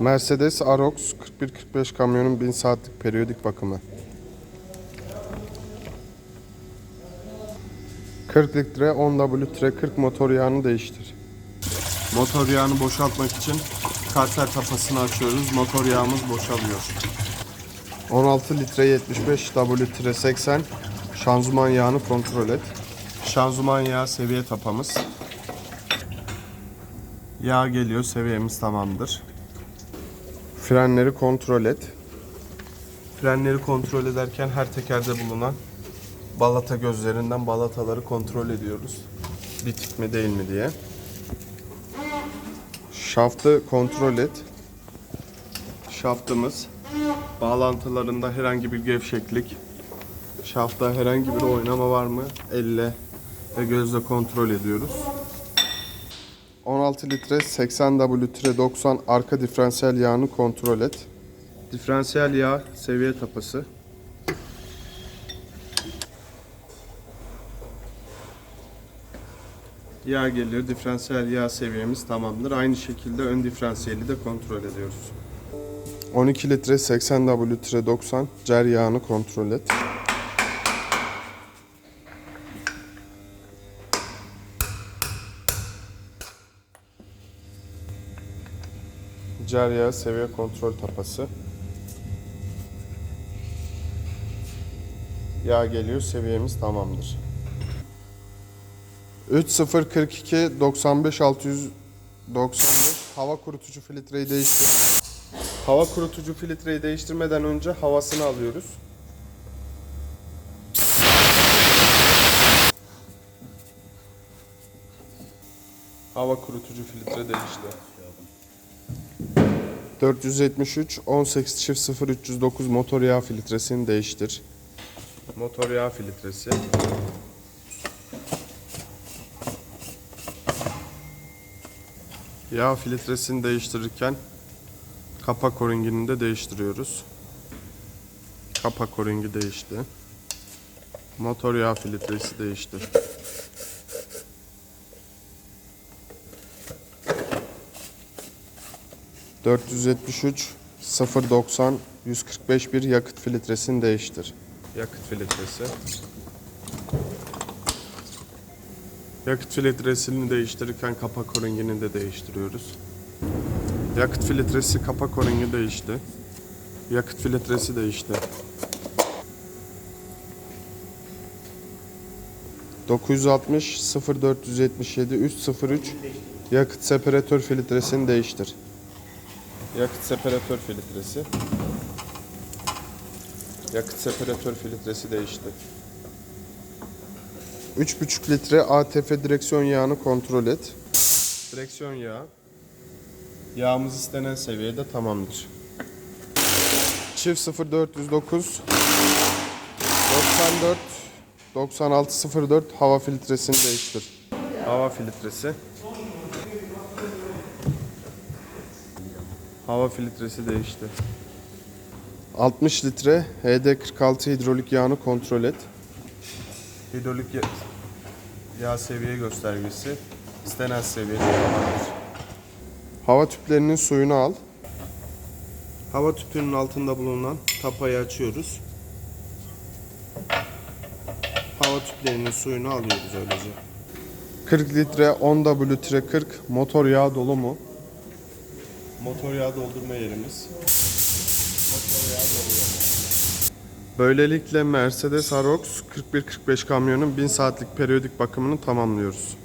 Mercedes Arox 4145 kamyonun 1000 saatlik periyodik bakımı. 40 litre 10W-40 motor yağını değiştir. Motor yağını boşaltmak için karter tapasını açıyoruz. Motor yağımız boşalıyor. 16 litre 75 W-80 şanzıman yağını kontrol et. Şanzıman yağı seviye tapamız. Yağ geliyor, seviyemiz tamamdır. Frenleri kontrol et. Frenleri kontrol ederken her tekerde bulunan balata gözlerinden balataları kontrol ediyoruz. Bitik mi değil mi diye. Şaftı kontrol et. Şaftımız bağlantılarında herhangi bir gevşeklik, şafta herhangi bir oynama var mı? Elle ve gözle kontrol ediyoruz. 16 litre 80 W 90 arka diferansiyel yağını kontrol et. Diferansiyel yağ seviye tapası. Yağ geliyor. Diferansiyel yağ seviyemiz tamamdır. Aynı şekilde ön diferansiyeli de kontrol ediyoruz. 12 litre 80 W 90 cer yağını kontrol et. Yağı seviye kontrol tapası. Yağ geliyor. Seviyemiz tamamdır. 3042 95 695 hava kurutucu filtreyi değiştir. Hava kurutucu filtreyi değiştirmeden önce havasını alıyoruz. Hava kurutucu filtre değişti. 473 18 çift 0309 motor yağ filtresini değiştir. Motor yağ filtresi. Yağ filtresini değiştirirken kapak o-ringini de değiştiriyoruz. Kapak o-ringi değişti. Motor yağ filtresi değişti. ...473 090 145 bir yakıt filtresini değiştir. Yakıt filtresi. Yakıt filtresini değiştirirken kapak o-ringini de değiştiriyoruz. Yakıt filtresi kapak o-ringi değişti. Yakıt filtresi değişti. 960 0477 303 yakıt separatör filtresini değiştir. Yakıt separatör filtresi. Yakıt separatör filtresi değişti. 3,5 litre ATF direksiyon yağını kontrol et. Direksiyon yağı. Yağımız istenen seviyede tamamdır. Çift 0409 94 9604 hava filtresini değiştir. Hava filtresi. Hava filtresi değişti. 60 litre HD46 hidrolik yağını kontrol et. Hidrolik ya- yağ seviye göstergesi istenen seviyede tamamdır. Hava tüplerinin suyunu al. Hava tüpünün altında bulunan tapayı açıyoruz. Hava tüplerinin suyunu alıyoruz öylece. 40 litre 10W 40 motor yağı dolu mu? Motor yağı doldurma yerimiz. Motor yağı doluyor. Böylelikle Mercedes Arox 4145 kamyonun 1000 saatlik periyodik bakımını tamamlıyoruz.